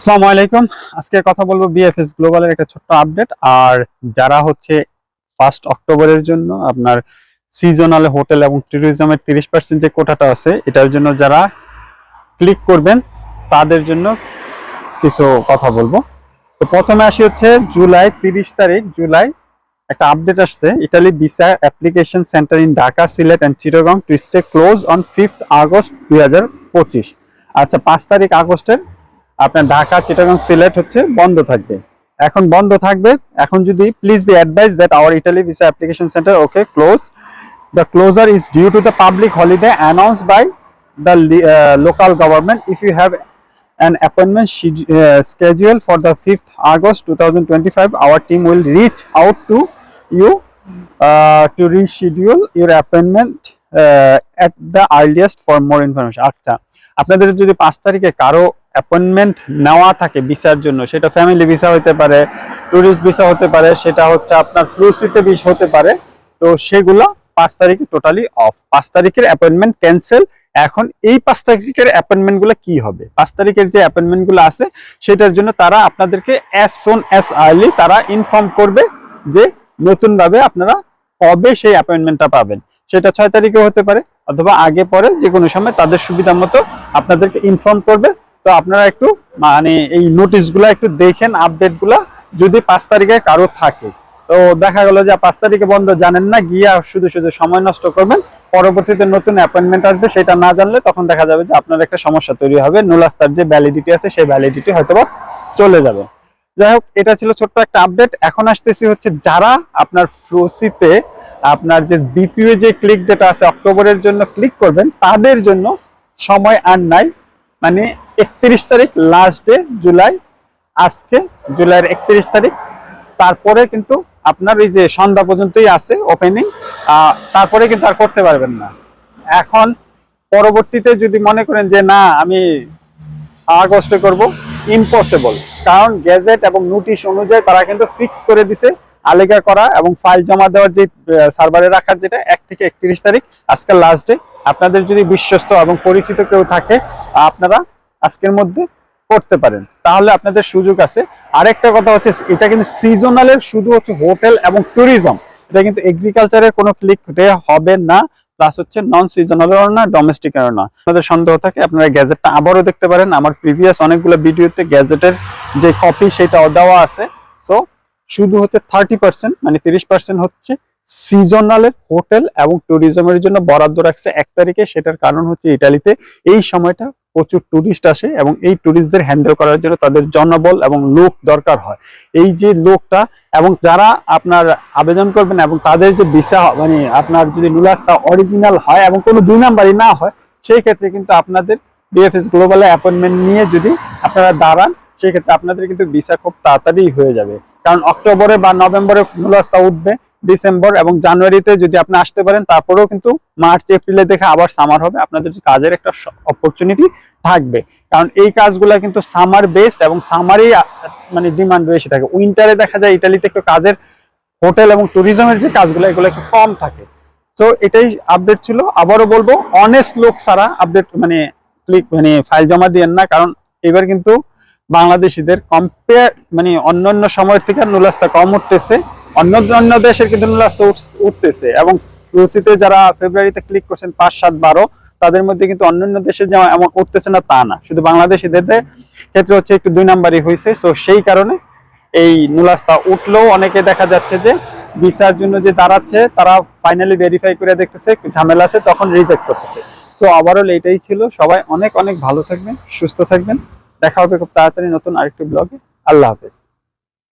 আসসালামু আলাইকুম। আজকে কথা বলব বিএফএস গ্লোবালের একটা ছোট্ট আপডেট আর যারা হচ্ছে ফার্স্ট অক্টোবরের জন্য আপনার সিজনাল হোটেল এবং ট্যুরিজমের তিরিশ পার্সেন্ট যে কোটাটা আছে, এটার জন্য যারা ক্লিক করবেন, তাদের জন্য কিছু কথা বলব। তো প্রথমে আসি হচ্ছে জুলাই তিরিশ তারিখ, জুলাই একটা আপডেট আসছে। Italy visa application centre in Dhaka Sylhet and Chittagong to stay close on fifth August দুই হাজার পঁচিশ আচ্ছা পাঁচ তারিখ আগস্টের আপনার ঢাকা চিটাগং সিলেট হচ্ছে বন্ধ থাকবে এখন বন্ধ থাকবে এখন যদি please be advise that our Italy visa application centre okay close the closure is due to the public holiday announce by the local government if you have appointment schedule- uh, scheduled for the 5th August 2025 our team will reach out to you uh, to reschedule your appointment uh, at the earliest for more information আচ্ছা আপনাদের যদি পাঁচ তারিখে কারও appointment নেওয়া থাকে ভিসার জন্য, সেটা ফ্যামিলি ভিসা হতে পারে ট্যুরিস্ট ভিসা হতে পারে, সেটা হচ্ছে আপনার ফ্লুসিতে ভিসা হতে পারে, তো সেগুলো পাঁচ তারিখে টোটালি অফ পাঁচ তারিখের অ্যাপয়েন্টমেন্ট ক্যান্সেল এখন এই পাঁচ তারিখের অ্যাপয়েন্টমেন্টগুলো কি হবে? পাঁচ তারিখের যে অ্যাপয়েন্টমেন্টগুলো আছে, সেটার জন্য তারা আপনাদেরকে অ্যাজ সোন অ্যাজ আর্লি তারা ইনফর্ম করবে যে নতুন ভাবে আপনারা কবে সেই অ্যাপয়েন্টমেন্টটা পাবেন। সেটা ছয় তারিখে হতে পারে অথবা আগে, পরে যে কোনো সময় তাদের সুবিধা মতো আপনাদেরকে ইনফর্ম করবে। তো আপনারা একটু মানে এই নোটিশগুলো একটু দেখেন আপডেটগুলো যদি পাঁচ তারিখে কারও থাকে। তো দেখা গেল যে পাঁচ তারিখে বন্ধ, জানেন না, গিয়ে শুধু শুধু সময় নষ্ট করবেন। পরবর্তীতে নতুন অ্যাপয়েন্টমেন্ট আসবে, সেটা না জানলে তখন দেখা যাবে যে আপনার একটা সমস্যা তৈরি হবে নুলাস্তার যে ভ্যালিডিটি আছে, সেই ভ্যালিডিটি হয়তোবা চলে যাবে। যাই হোক, এটা ছিল ছোট্ট একটা আপডেট এখন আসতেছি হচ্ছে যারা আপনার ফ্লোসিতে আপনার যে দ্বিতীয় যে ক্লিক ডেটা আছে অক্টোবরের জন্য ক্লিক করবেন, তাদের জন্য সময় আর নাই। মানে একত্রিশ তারিখ লাস্ট ডে জুলাই আজকে জুলাইয়ের একত্রিশ তারিখ। তারপরে কিন্তু আপনার এই যে সন্ধ্যা পর্যন্তই আছে ওপেনিং তারপরে কিন্তু আর করতে পারবেন না। এখন পরবর্তীতে যদি মনে করেন যে না, আমি আগস্টে করব ইম্পসিবল কারণ গ্যাজেট এবং নোটিশ অনুযায়ী তারা কিন্তু ফিক্স করে দিছে। আলেগা করা এবং ফাইল জমা দেওয়ার যে সার্ভারে রাখার যেটা, এক থেকে একত্রিশ তারিখ, আজকের লাস্ট ডে আপনাদের যদি বিশ্বস্ত এবং পরিচিত কেউ থাকে, আপনারা আজকের মধ্যে করতে পারেন। তাহলে আপনাদের সুযোগ আছে। আরেকটা কথা হচ্ছে, এটা কিন্তু সিজনালের শুধু হচ্ছে হোটেল এবং ট্যুরিজম এটা কিন্তু এগ্রিকালচারের কোনো ক্লিক হবে না। প্লাস হচ্ছে নন সিজনালেরও না ডোমেস্টিকেরও না। আপনাদের সন্দেহ থাকে, আপনারা গ্যাজেটটা আবারও দেখতে পারেন। আমার প্রিভিয়াস অনেকগুলো ভিডিওতে গ্যাজেটের যে কপি সেটাও দেওয়া আছে। সো শুধু হচ্ছে থার্টি পার্সেন্ট মানে তিরিশ পার্সেন্ট হচ্ছে সিজনালের হোটেল এবং ট্যুরিজমের জন্য বরাদ্দ রাখছে এক তারিখে। সেটার কারণ হচ্ছে ইটালিতে এই সময়টা প্রচুর ট্যুরিস্ট আসে এবং এই ট্যুরিস্টদের হ্যান্ডেল করার জন্য তাদের জনবল এবং লোক দরকার হয়। এই যে লোকটা এবং যারা আপনার আবেদন করবেন এবং তাদের যে ভিসা মানে আপনার যদি নুলাসটা অরিজিনাল হয় এবং কোনো দুই নাম্বারই না হয়, সেই ক্ষেত্রে কিন্তু আপনাদের বিএফএস গ্লোবালে অ্যাপয়েন্টমেন্ট নিয়ে যদি আপনারা দাঁড়ান সেক্ষেত্রে আপনাদের কিন্তু ভিসা খুব তাড়াতাড়ি হয়ে যাবে। কারণ অক্টোবরে বা নভেম্বরে নুলাসটা উঠবে, ডিসেম্বর এবং জানুয়ারিতে যদি আপনি আসতে পারেন, তারপরেও কিন্তু মার্চ, এপ্রিলে দেখে আবার সামার হবে। আপনাদের কাজের একটা অপরচুনিটি থাকবে। কারণ এই কাজগুলো কিন্তু সামার বেসড এবং সামারই মানে ডিমান্ড বেশি থাকে। উইন্টারে দেখা যায় ইটালিতে একটু কাজের হোটেল এবং ট্যুরিজমের যে কাজগুলো, এগুলো একটু কম থাকে। তো এটাই আপডেট ছিল। আবারও বলব অনেস্ট লোক ছাড়া আপডেট মানে ক্লিক মানে ফাইল জমা দিয়েন না। কারণ এবার কিন্তু বাংলাদেশিদের কম্পেয়ার মানে অন্যান্য সময়ের থেকে নুলাস্তা কম উঠতেছে। অন্য অন্য দেশের কিন্তু নুলাস্তা উঠতেছে এবং রুচিতে যারা ফেব্রুয়ারিতে ক্লিক করছেন পাঁচ, সাত, বারো, তাদের মধ্যে কিন্তু অন্যান্য দেশে যেমন এমন উঠতেছে না তা না। শুধু বাংলাদেশিদের ক্ষেত্রে হচ্ছে একটু দুই নাম্বারই হয়েছে। তো সেই কারণে এই নুলাস্তা উঠলেও অনেকে দেখা যাচ্ছে যে ভিসার জন্য যে দাঁড়াচ্ছে, তারা ফাইনালি ভেরিফাই করে দেখতেছে, ঝামেলা আছে, তখন রিজেক্ট করতেছে। তো ওভারঅল এটাই ছিল। সবাই অনেক অনেক ভালো থাকবেন, সুস্থ থাকবেন। দেখা হবে খুব তাড়াতাড়ি নতুন আরেকটি ব্লগে আল্লাহ হাফেজ।